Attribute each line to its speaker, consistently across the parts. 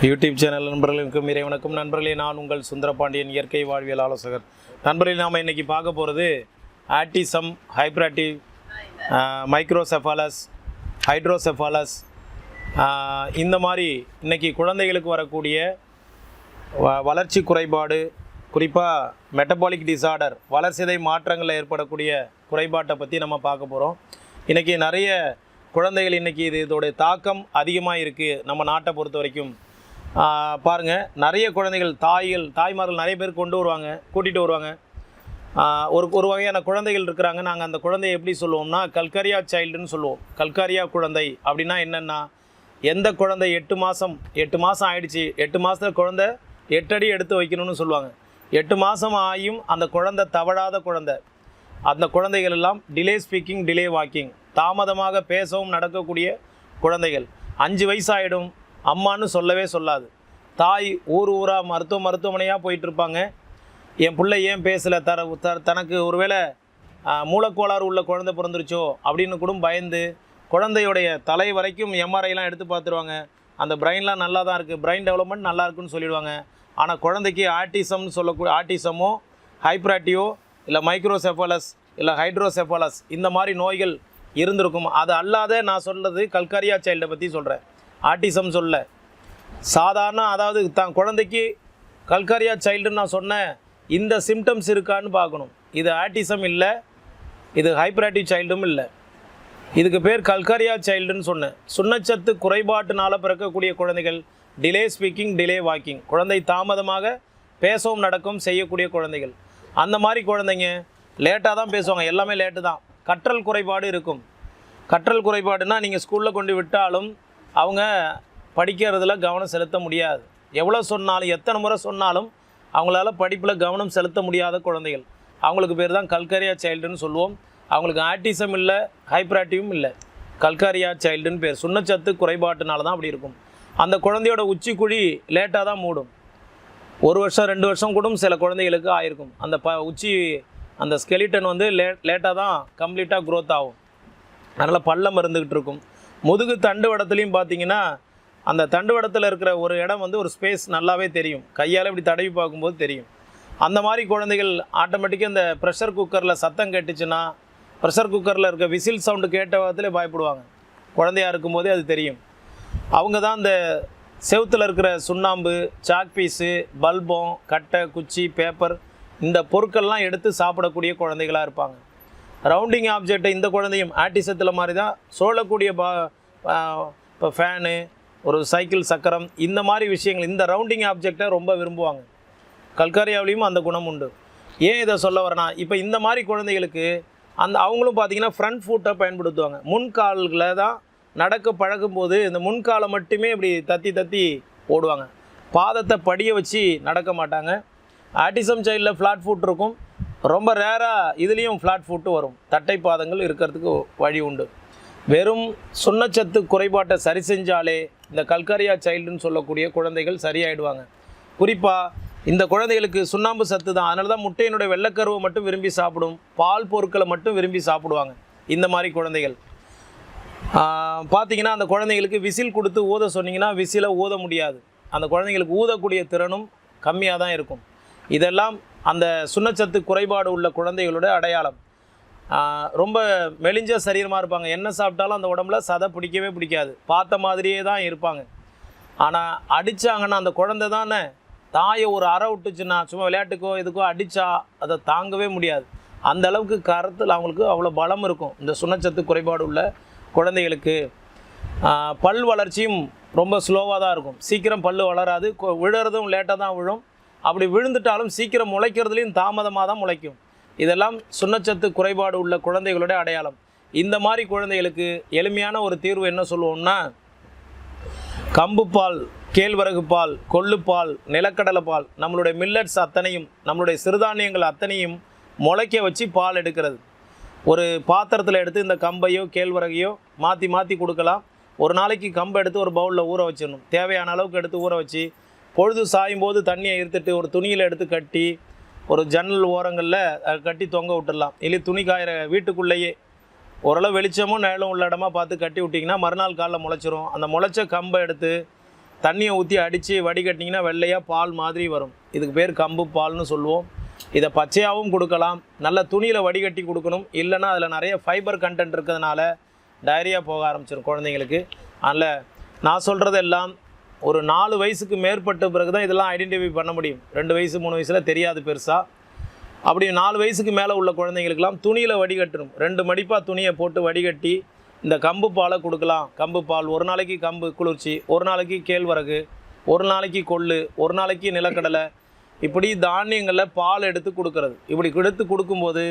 Speaker 1: YouTube channel நண்பர்களுக்கும் இறைவனுக்கும் நண்பர்களே நான் உங்கள் சுந்தரபாண்டியன் இயற்கை வாழ்வியல் ஆலோசகர். நண்பர்களே நாம் இன்றைக்கி பார்க்க போகிறது ஆட்டிசம் ஹைப்ராட்டிவ் மைக்ரோசெஃபாலஸ் ஹைட்ரோசெஃபாலஸ் இந்த மாதிரி இன்றைக்கி குழந்தைகளுக்கு வரக்கூடிய வ- வளர்ச்சி குறைபாடு குறிப்பாக மெட்டபாலிக் டிசார்டர் வளர்சிதை மாற்றங்களில் ஏற்படக்கூடிய குறைபாட்டை பற்றி நம்ம பார்க்க போகிறோம் இன்றைக்கி நிறைய குழந்தைகள் இன்றைக்கி இது இதோடைய தாக்கம் அதிகமாக இருக்குது நம்ம நாட்டை பொறுத்த வரைக்கும். பாருங்கள் நிறைய குழந்தைகள் தாய்கள் தாய்மார்கள் நிறைய பேர் கொண்டு வருவாங்க கூட்டிகிட்டு வருவாங்க. ஒரு ஒரு வகையான குழந்தைகள் இருக்கிறாங்க. நாங்கள் அந்த குழந்தையை எப்படி சொல்லுவோம்னா கல்கரியா சைல்டுன்னு சொல்லுவோம். கல்கரியா குழந்தை அப்படின்னா என்னென்னா எந்த குழந்தை எட்டு மாதம் எட்டு மாதம் ஆயிடுச்சு எட்டு மாதத்துல குழந்தை எட்டடி எடுத்து வைக்கணும்னு சொல்லுவாங்க. எட்டு மாதம் ஆகியும் அந்த குழந்தை தவழாத குழந்தை. அந்த குழந்தைகள் எல்லாம் டிலே ஸ்பீக்கிங் டிலே வாக்கிங் தாமதமாக பேசவும் நடக்கக்கூடிய குழந்தைகள். அஞ்சு வயசாகிடும் அம்மான்னு சொல்லவே சொல்லாது. தாய் ஊர் ஊராக மருத்துவ மருத்துவமனையாக போயிட்டுருப்பாங்க. என் பிள்ளை ஏன் பேசலை? தர த தனக்கு ஒருவேளை மூலக்கோளாறு உள்ள குழந்தை பிறந்துருச்சோ? அப்படின்னு கூட பயந்து குழந்தையுடைய தலை வரைக்கும் எம்ஆர்ஐலாம் எடுத்து பார்த்துருவாங்க. அந்த பிரெயின்லாம் நல்லா தான் இருக்குது பிரெயின் டெவலப்மெண்ட் நல்லா இருக்குன்னு சொல்லிடுவாங்க. ஆனால் குழந்தைக்கு ஆர்டிசம்னு சொல்லக்கூடிய ஆர்டிசமோ ஹைப்ராட்டியோ இல்லை மைக்ரோசெஃபாலஸ் இல்லை ஹைட்ரோசெஃபாலஸ் இந்த மாதிரி நோய்கள் இருந்திருக்கும். அது அல்லாத நான் சொல்கிறது கல்கரியா சைல்டை பற்றி சொல்கிறேன் ஆட்டிசம் சொல்ல. சாதாரண அதாவது தான் குழந்தைக்கு கல்கரியா சைல்டுன்னு நான் சொன்னேன் இந்த சிம்டம்ஸ் இருக்கான்னு பார்க்கணும். இது ஆட்டிசம் இல்லை இது ஹைப்பராட்டிவ் சைல்டும் இல்லை. இதுக்கு பேர் கல்கரியா சைல்டுன்னு சொன்னேன். சுண்ணச்சத்து குறைபாட்டினால் பிறக்கக்கூடிய குழந்தைகள் டிலே ஸ்பீக்கிங் டிலே வாக்கிங் குழந்தை தாமதமாக பேசவும் நடக்கும் செய்யக்கூடிய குழந்தைகள். அந்த மாதிரி குழந்தைங்க லேட்டாக தான் பேசுவாங்க. எல்லாமே லேட்டு தான். கற்றல் குறைபாடு இருக்கும். கற்றல் குறைபாடுனால் நீங்கள் ஸ்கூலில் கொண்டு விட்டாலும் அவங்க படிக்கிறதுல கவனம் செலுத்த முடியாது. எவ்வளோ சொன்னாலும் எத்தனை முறை சொன்னாலும் அவங்களால படிப்பில் கவனம் செலுத்த முடியாத குழந்தைகள். அவங்களுக்கு பேர் தான் கல்கரியா சைல்டுன்னு சொல்லுவோம். அவங்களுக்கு ஆட்டிசம் இல்லை ஹைப்பராட்டிவும் இல்லை. கல்கரியா சைல்டுன்னு பேர். சுண்ணச்சத்து குறைபாட்டுனால தான் அப்படி இருக்கும். அந்த குழந்தையோட உச்சிக்குழி லேட்டாக தான் மூடும். ஒரு வருஷம் ரெண்டு வருஷம் கூட சில குழந்தைகளுக்கு ஆயிருக்கும். அந்த ப உச்சி அந்த ஸ்கெலிட்டன் வந்து லே லேட்டாக தான் கம்ப்ளீட்டாக க்ரோத் ஆகும். அதனால் பள்ளம் இருந்துக்கிட்டு இருக்கும். முதுகு தண்டுவடத்துலையும் பார்த்தீங்கன்னா அந்த தண்டுவடத்தில் இருக்கிற ஒரு இடம் வந்து ஒரு ஸ்பேஸ் நல்லாவே தெரியும். கையால் இப்படி தடவி பார்க்கும்போது தெரியும். அந்த மாதிரி குழந்தைகள் ஆட்டோமேட்டிக்காக இந்த ப்ரெஷர் குக்கரில் சத்தம் கேட்டுச்சுன்னா ப்ரெஷர் குக்கரில் இருக்க விசில் சவுண்டு கேட்ட விதத்திலே பயப்படுவாங்க. குழந்தையா இருக்கும்போதே அது தெரியும். அவங்க தான் இந்த செவுத்தில் இருக்கிற சுண்ணாம்பு சாக் பீஸு பல்பம் கட்டை குச்சி பேப்பர் இந்த பொருட்கள்லாம் எடுத்து சாப்பிடக்கூடிய குழந்தைகளாக இருப்பாங்க. ரவுண்டிங் ஆப்ஜெக்டை இந்த குழந்தையும் ஆட்டிசத்தில் மாதிரி தான் சோழக்கூடிய பா இப்போ ஃபேனு ஒரு சைக்கிள் சக்கரம் இந்த மாதிரி விஷயங்கள் இந்த ரவுண்டிங் ஆப்ஜெக்டை ரொம்ப விரும்புவாங்க. கல்காரியாவிலையும் அந்த குணம் உண்டு. ஏன் இதை சொல்ல வரேன்னா இப்போ இந்த மாதிரி குழந்தைகளுக்கு அந்த அவங்களும் பார்த்தீங்கன்னா ஃப்ரண்ட் ஃபுட்டை பயன்படுத்துவாங்க. முன்கால்களை தான் நடக்க பழகும் போது இந்த முன்காலை மட்டுமே இப்படி தத்தி தத்தி ஓடுவாங்க. பாதத்தை படிய வச்சு நடக்க மாட்டாங்க. ஆட்டிசம் சைல்டில் ஃப்ளாட் ஃபுட் இருக்கும். ரொம்ப ரேராக இதுலேயும் ஃப்ளாட் ஃபுட்டு வரும். தட்டை பாதங்கள் இருக்கிறதுக்கு வழி உண்டு. வெறும் சுண்ணச்சத்து குறைபாட்டை சரி செஞ்சாலே இந்த கல்கரியா சைல்டுன்னு சொல்லக்கூடிய குழந்தைகள் சரியாயிடுவாங்க. குறிப்பாக இந்த குழந்தைகளுக்கு சுண்ணாம்பு சத்து தான். அதனால தான் முட்டையினுடைய வெள்ளக்கருவை மட்டும் விரும்பி சாப்பிடும். பால் பொருட்களை மட்டும் விரும்பி சாப்பிடுவாங்க இந்த மாதிரி குழந்தைகள். பார்த்தீங்கன்னா அந்த குழந்தைங்களுக்கு விசில் கொடுத்து ஊத சொன்னீங்கன்னா விசிலை ஊத முடியாது. அந்த குழந்தைங்களுக்கு ஊதக்கூடிய திறனும் கம்மியாக தான் இருக்கும். இதெல்லாம் அந்த சுண்ணச்சத்து குறைபாடு உள்ள குழந்தைகளோட அடையாளம். ரொம்ப மெலிஞ்ச சரீரமாக இருப்பாங்க. என்ன சாப்பிட்டாலும் அந்த உடம்புல சதை பிடிக்கவே பிடிக்காது. பார்த்த மாதிரியே தான் இருப்பாங்க. ஆனால் அடித்தாங்கன்னா அந்த குழந்தை தானே தாயை ஒரு அறை விட்டுச்சுன்னா சும்மா விளையாட்டுக்கோ எதுக்கோ அடித்தா அதை தாங்கவே முடியாது. அந்த அளவுக்கு கரத்தில் அவங்களுக்கு அவ்வளோ பலம் இருக்கும். இந்த சுண்ணச்சத்து குறைபாடு உள்ள குழந்தைகளுக்கு. பல் வளர்ச்சியும் ரொம்ப ஸ்லோவாக தான் இருக்கும். சீக்கிரம் பல் வளராது. விழுறதும் லேட்டாக தான் விழும். அப்படி விழுந்துட்டாலும் சீக்கிரம் முளைக்கிறதுலையும் தாமதமாக தான் முளைக்கும். இதெல்லாம் சுண்ணச்சத்து குறைபாடு உள்ள குழந்தைகளுடைய அடையாளம். இந்த மாதிரி குழந்தைகளுக்கு எளிமையான ஒரு தீர்வு என்ன சொல்லுவோம்னா கம்பு பால் கேழ்வரகு பால் கொள்ளுப்பால் நிலக்கடலை பால் நம்மளுடைய மில்லட்ஸ் அத்தனையும் நம்மளுடைய சிறுதானியங்கள் அத்தனையும் முளைக்க வச்சு பால் எடுக்கிறது. ஒரு பாத்திரத்தில் எடுத்து இந்த கம்பையோ கேழ்வரகையோ மாற்றி மாற்றி கொடுக்கலாம். ஒரு நாளைக்கு கம்பை எடுத்து ஒரு பவுலில் ஊற வச்சிடணும். தேவையான அளவுக்கு எடுத்து ஊற வச்சு பொழுது சாயும் போது தண்ணியை இருத்துட்டு ஒரு துணியில் எடுத்து கட்டி ஒரு ஜன்னல் ஓரங்களில் கட்டி தொங்க விட்டுடலாம். இல்லை துணி காயிற வீட்டுக்குள்ளேயே ஓரளவு வெளிச்சமும் நிழலும் உள்ள இடமா பார்த்து கட்டி விட்டிங்கன்னா மறுநாள் காலைல முளைச்சிரும். அந்த முளைச்ச கம்பை எடுத்து தண்ணியை ஊற்றி அடித்து வடிகட்டிங்கன்னா வெள்ளையாக பால் மாதிரி வரும். இதுக்கு பேர் கம்பு பால்னு சொல்லுவோம். இதை பச்சையாகவும் கொடுக்கலாம். நல்ல துணியில் வடிகட்டி கொடுக்கணும். இல்லைன்னா அதில் நிறைய ஃபைபர் கண்டென்ட் இருக்கிறதுனால டயரியா போக ஆரம்பிச்சிடும் குழந்தைங்களுக்கு. அதில் நான் சொல்கிறதெல்லாம் ஒரு நாலு வயசுக்கு மேற்பட்ட பிறகு தான் இதெல்லாம் ஐடென்டிஃபை பண்ண முடியும். ரெண்டு வயசு மூணு வயசில் தெரியாது பெருசாக அப்படி நாலு வயசுக்கு மேலே உள்ள குழந்தைங்களுக்கெல்லாம் துணியில் வடிகட்டணும். ரெண்டு மடிப்பாக துணியை போட்டு வடிகட்டி இந்த கம்பு பாலை கொடுக்கலாம். கம்பு பால் ஒரு நாளைக்கு கம்பு குளிர்ச்சி ஒரு நாளைக்கு கேழ்வரகு ஒரு நாளைக்கு கொள்ளு ஒரு நாளைக்கு நிலக்கடலை. இப்படி தானியங்களில் பால் எடுத்து கொடுக்கறது. இப்படி எடுத்து கொடுக்கும்போது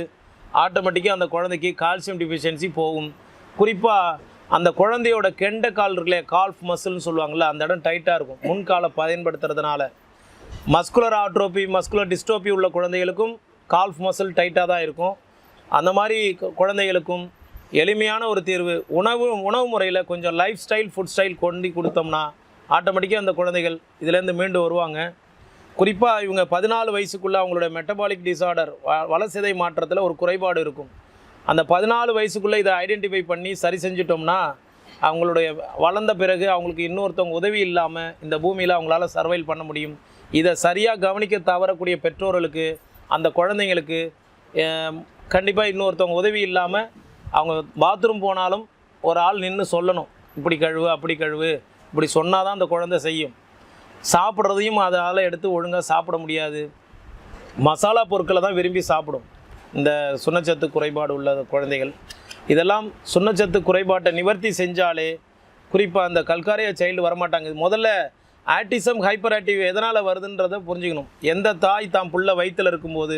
Speaker 1: ஆட்டோமேட்டிக்காக அந்த குழந்தைக்கு கால்சியம் டிஃபிஷியன்சி போகும். குறிப்பாக அந்த குழந்தையோட கெண்ட கால் இருக்குல்லையே கால்ஃப் மசில்னு சொல்லுவாங்கள்ல அந்த இடம் டைட்டாக இருக்கும். முன்காலை பயன்படுத்துறதுனால. மஸ்குலர் ஆட்ரோபி மஸ்குலர் டிஸ்டோபி உள்ள குழந்தைகளுக்கும் கால்ஃப் மசில் டைட்டாக தான் இருக்கும். அந்த மாதிரி குழந்தைகளுக்கும் எளிமையான ஒரு தீர்வு. உணவு உணவு முறையில் கொஞ்சம் லைஃப் ஸ்டைல் ஃபுட் ஸ்டைல் கொண்டு கொடுத்தோம்னா ஆட்டோமேட்டிக்காக அந்த குழந்தைகள் இதுலேருந்து மீண்டு வருவாங்க. குறிப்பாக இவங்க பதினாலு வயசுக்குள்ளே அவங்களோட மெட்டபாலிக் டிசார்டர் வளசிதை மாற்றத்தில் ஒரு குறைபாடு இருக்கும். அந்த பதினாலு வயசுக்குள்ளே இதை ஐடென்டிஃபை பண்ணி சரி செஞ்சிட்டோம்னா அவங்களுடைய வளர்ந்த பிறகு அவங்களுக்கு இன்னொருத்தவங்க உதவி இல்லாமல் இந்த பூமியில் அவங்களால சர்வைல் பண்ண முடியும். இதை சரியாக கவனிக்க தவறக்கூடிய பெற்றோர்களுக்கு அந்த குழந்தைங்களுக்கு கண்டிப்பாக இன்னொருத்தவங்க உதவி இல்லாமல் அவங்க பாத்ரூம் போனாலும் ஒரு ஆள் நின்று சொல்லணும். இப்படி கழுவு அப்படி கழுவு இப்படி சொன்னால் தான் அந்த குழந்தை செய்யும். சாப்பிட்றதையும் அதால் எடுத்து ஒழுங்காக சாப்பிட முடியாது. மசாலா பொருட்களை தான் விரும்பி சாப்பிடும். இந்த சுண்ணச்சத்து குறைபாடு உள்ள குழந்தைகள் இதெல்லாம் சுண்ணச்சத்து குறைபாட்டை நிவர்த்தி செஞ்சாலே குறிப்பாக அந்த கல்காரிய சைல்டு வரமாட்டாங்க. இது முதல்ல ஆட்டிசம் ஹைப்பர் ஆக்டிவ் எதனால் வருதுன்றதை புரிஞ்சுக்கணும். எந்த தாய் தாம் புள்ள வயிற்றில் இருக்கும்போது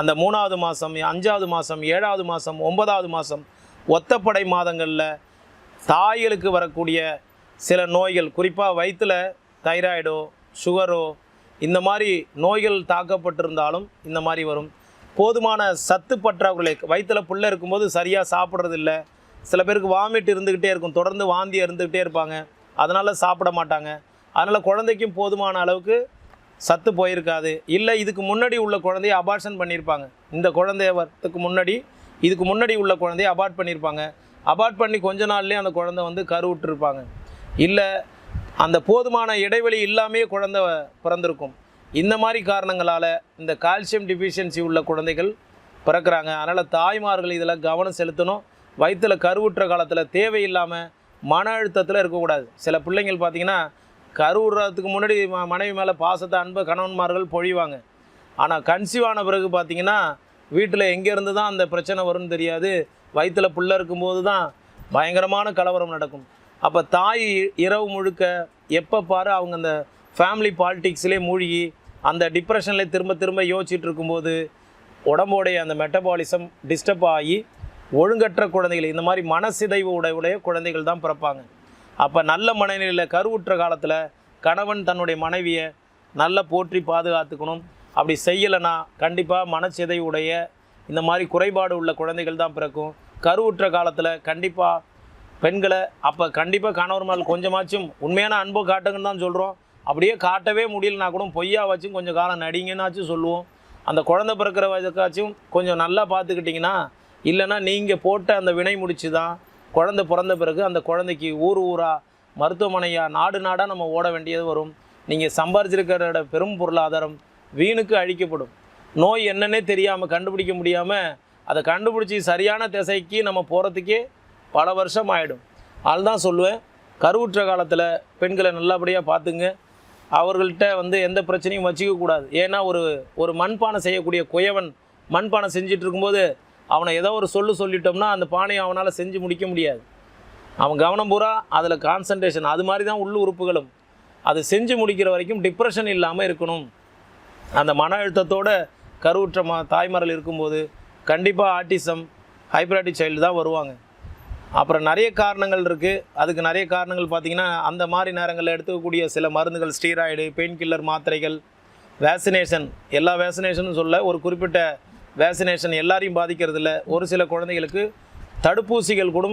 Speaker 1: அந்த மூணாவது மாதம் அஞ்சாவது மாதம் ஏழாவது மாதம் ஒன்பதாவது மாதம் ஒத்தப்படை மாதங்களில் தாய்களுக்கு வரக்கூடிய சில நோய்கள் குறிப்பாக வயிற்றில் தைராய்டோ சுகரோ இந்த மாதிரி நோய்கள் தாக்கப்பட்டிருந்தாலும் இந்த மாதிரி வரும். போதுமான சத்து பற்றாக்குறை வயிற்றில் புள்ள இருக்கும்போது சரியாக சாப்பிட்றதில்ல. சில பேருக்கு வாமிட் இருந்துக்கிட்டே இருக்கும். தொடர்ந்து வாந்தி இருந்துக்கிட்டே இருப்பாங்க. அதனால் சாப்பிட மாட்டாங்க. அதனால் குழந்தைக்கும் போதுமான அளவுக்கு சத்து போயிருக்காது. இல்லை இதுக்கு முன்னாடி உள்ள குழந்தைய அபார்ஷன் பண்ணியிருப்பாங்க. இந்த குழந்தைய வரத்துக்கு முன்னாடி இதுக்கு முன்னாடி உள்ள குழந்தைய அபார்ட் பண்ணியிருப்பாங்க. அபார்ட் பண்ணி கொஞ்ச நாள்லேயே அந்த குழந்தை வந்து கருவுற்றிருப்பாங்க இல்லை அந்த போதுமான இடைவெளி இல்லாமே குழந்தை பிறந்திருக்கும். இந்த மாதிரி காரணங்களால் இந்த கால்சியம் டிஃபிஷியன்சி உள்ள குழந்தைகள் பிறக்கிறாங்க. அதனால் தாய்மார்கள் இதில் கவனம் செலுத்தணும். வயிற்றில் கருவுற்ற காலத்தில் தேவையில்லாமல் மன அழுத்தத்தில் இருக்கக்கூடாது. சில பிள்ளைங்கள் பார்த்தீங்கன்னா கருவுறதுக்கு முன்னாடி ம- மனைவி மேலே பாசத்தை அன்பு கணவன்மார்கள் பொழிவாங்க. ஆனால் கன்சீவ் ஆன பிறகு பார்த்திங்கன்னா வீட்டில் எங்கேருந்து தான் அந்த பிரச்சனை வரும்னு தெரியாது. வயிற்றில் புள்ள இருக்கும்போது தான் பயங்கரமான கலவரம் நடக்கும். அப்போ தாய் இரவு முழுக்க எப்போ பாரு அவங்க அந்த ஃபேமிலி பாலிட்டிக்ஸ்லேயே மூழ்கி அந்த டிப்ரெஷனில் திரும்ப திரும்ப யோசிச்சுட்டு இருக்கும்போது உடம்போடைய அந்த மெட்டபாலிசம் டிஸ்டர்ப் ஆகி ஒழுங்கற்ற குழந்தைகள் இந்த மாதிரி மனசிதைவு உடைய உடைய குழந்தைகள் தான் பிறப்பாங்க. அப்போ நல்ல மனநிலையில் கருவுற்ற காலத்தில் கணவன் தன்னுடைய மனைவியை நல்லா போற்றி பாதுகாத்துக்கணும். அப்படி செய்யலைன்னா கண்டிப்பாக மனச்சிதைவு உடைய இந்த மாதிரி குறைபாடு உள்ள குழந்தைகள் தான் பிறக்கும். கருவுற்ற காலத்தில் கண்டிப்பாக பெண்களை அப்போ கண்டிப்பாக கணவர் மேல் கொஞ்சமாச்சும் உண்மையான அன்பு காட்டுங்கன்னு தான் சொல்கிறோம் அப்படியே காட்டவே முடியலனா கூட பொய்யா வச்சும் கொஞ்சம் காலம் நடிங்கன்னாச்சும் சொல்லுவோம். அந்த குழந்தை பிறக்கிற வயதுக்காச்சும் கொஞ்சம் நல்லா பார்த்துக்கிட்டிங்கன்னா இல்லைன்னா நீங்கள் போட்ட அந்த வினை முடிச்சு தான் குழந்தை பிறந்த பிறகு அந்த குழந்தைக்கு ஊர் ஊராக மருத்துவமனையாக நாடு நாடாக நம்ம ஓட வேண்டியது வரும். நீங்கள் சம்பாரிச்சிருக்கிற பெரும் பொருளாதாரம் வீணுக்கு அழிக்கப்படும். நோய் என்னன்னே தெரியாமல் கண்டுபிடிக்க முடியாமல் அதை கண்டுபிடிச்சி சரியான திசைக்கு நம்ம போகிறதுக்கே பல வருஷம் ஆகிடும் அதுதான் சொல்லுவேன். கருவுற்ற காலத்தில் பெண்களை நல்லபடியாக பார்த்துங்க. அவர்கள்ட்ட வந்து எந்த பிரச்சனையும் வச்சுக்கக்கூடாது ஏன்னா ஒரு ஒரு மண்பானை செய்யக்கூடிய குயவன் மண்பானை செஞ்சிட்டு இருக்கும்போது அவனை ஏதோ ஒரு சொல்லு சொல்லிட்டோம்னா அந்த பானையை அவனால் செஞ்சு முடிக்க முடியாது. அவன் கவனம் பூரா அதில் கான்சன்ட்ரேஷன் அது மாதிரி தான் உள்ள உறுப்புகளும். அது செஞ்சு முடிக்கிற வரைக்கும் டிப்ரெஷன் இல்லாமல் இருக்கணும். அந்த மன அழுத்தத்தோட கருவுற்ற மா தாய்மார்கள் இருக்கும்போது கண்டிப்பாக ஆட்டிசம் ஹைப்ராட்டிக் சைல்டு தான் வருவாங்க. அப்புறம் நிறைய காரணங்கள் இருக்குது அதுக்கு நிறைய காரணங்கள் பார்த்திங்கன்னா அந்த மாதிரி நேரங்களில் எடுத்துக்கக்கூடிய சில மருந்துகள் ஸ்டீராய்டு பெயின் கில்லர் மாத்திரைகள் வேக்சினேஷன் எல்லா வேக்சினேஷனும் சொல்ல ஒரு குறிப்பிட்ட வேக்சினேஷன் எல்லாரையும் பாதிக்கிறதில்ல. ஒரு சில குழந்தைகளுக்கு தடுப்பூசிகள் கூட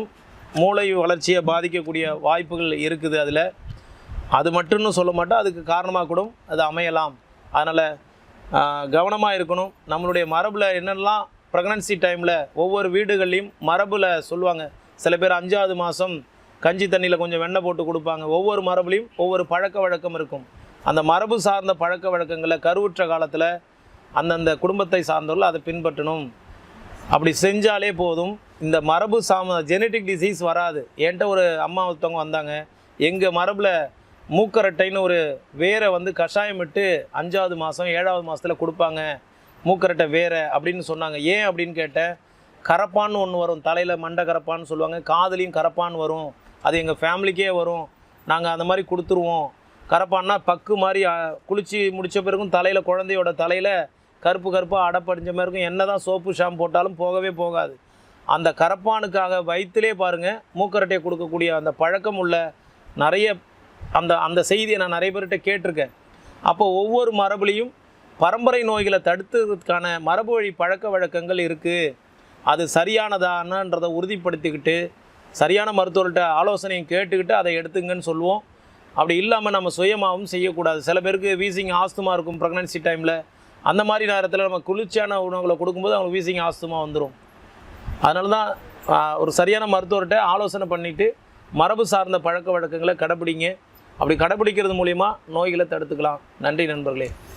Speaker 1: மூளை வளர்ச்சியை பாதிக்கக்கூடிய வாய்ப்புகள் இருக்குது அதில். அது மட்டும்னு சொல்ல மாட்டோம் அதுக்கு காரணமாக கூட அது அமையலாம். அதனால் கவனமாக இருக்கணும். நம்மளுடைய மரபில் என்னெல்லாம் ப்ரெக்னன்சி டைமில் ஒவ்வொரு வீடுகள்லையும் மரபில் சொல்லுவாங்க. சில பேர் அஞ்சாவது மாதம் கஞ்சி தண்ணியில் கொஞ்சம் வெண்ணெய் போட்டு கொடுப்பாங்க. ஒவ்வொரு மரபுலையும் ஒவ்வொரு பழக்க வழக்கம் இருக்கும். அந்த மரபு சார்ந்த பழக்க வழக்கங்களை கருவுற்ற காலத்தில் அந்தந்த குடும்பத்தை சார்ந்தவர்கள் அதை பின்பற்றணும். அப்படி செஞ்சாலே போதும். இந்த மரபு சாம ஜெனட்டிக் டிசீஸ் வராது. என்கிட்ட ஒரு அம்மா ஒருத்தவங்க வந்தாங்க. எங்கள் மரபில் மூக்கரட்டைன்னு ஒரு வேரை வந்து கஷாயம் விட்டு அஞ்சாவது மாதம் ஏழாவது மாதத்தில் கொடுப்பாங்க. மூக்கரட்டை வேரை அப்படின்னு சொன்னாங்க. ஏன் அப்படின்னு கேட்டேன். கரப்பான்னு ஒன்று வரும். தலையில் மண்டை கரப்பான்னு சொல்லுவாங்க. காதுலேயும் கரப்பான்னு வரும். அது எங்கள் ஃபேமிலிக்கே வரும். நாங்கள் அந்த மாதிரி கொடுத்துருவோம். கரப்பான்னா பக்கு மாதிரி குளித்து முடித்த பிறகும் தலையில் குழந்தையோட தலையில் கருப்பு கருப்பாக அடப்படிஞ்ச மாதிரி இருக்கும். என்ன தான் சோப்பு ஷாம் போட்டாலும் போகவே போகாது. அந்த கரப்பானுக்காக வயிற்றுலே பாருங்கள் மூக்கரட்டையை கொடுக்கக்கூடிய அந்த பழக்கம் உள்ள நிறைய அந்த அந்த செய்தியை நான் நிறைய பேர்கிட்ட கேட்டிருக்கேன். அப்போ ஒவ்வொரு மரபுலையும் பரம்பரை நோய்களை தடுத்துறதுக்கான மரபு வழி பழக்க வழக்கங்கள் இருக்குது அது சரியானதானன்றதை உறுதிப்படுத்திக்கிட்டு சரியான மருத்துவர்கிட்ட ஆலோசனையும் கேட்டுக்கிட்டு அதை எடுத்துங்கன்னு சொல்லுவோம். அப்படி இல்லாமல் நம்ம சுயமாகவும் செய்யக்கூடாது. சில பேருக்கு வீசிங் ஆஸ்துமா இருக்கும் ப்ரெக்னன்சி டைமில் அந்த மாதிரி நேரத்தில் நம்ம குளிர்ச்சியான உணவுகளை கொடுக்கும்போது அவங்களுக்கு வீசிங் ஆஸ்துமா வந்துடும் அதனால தான் ஒரு சரியான மருத்துவர்கிட்ட ஆலோசனை பண்ணிவிட்டு மரபு சார்ந்த பழக்க வழக்கங்களை கடைப்பிடிங்க அப்படி கடைப்பிடிக்கிறது மூலிமா நோய்களை தடுத்துக்கலாம். நன்றி நண்பர்களே.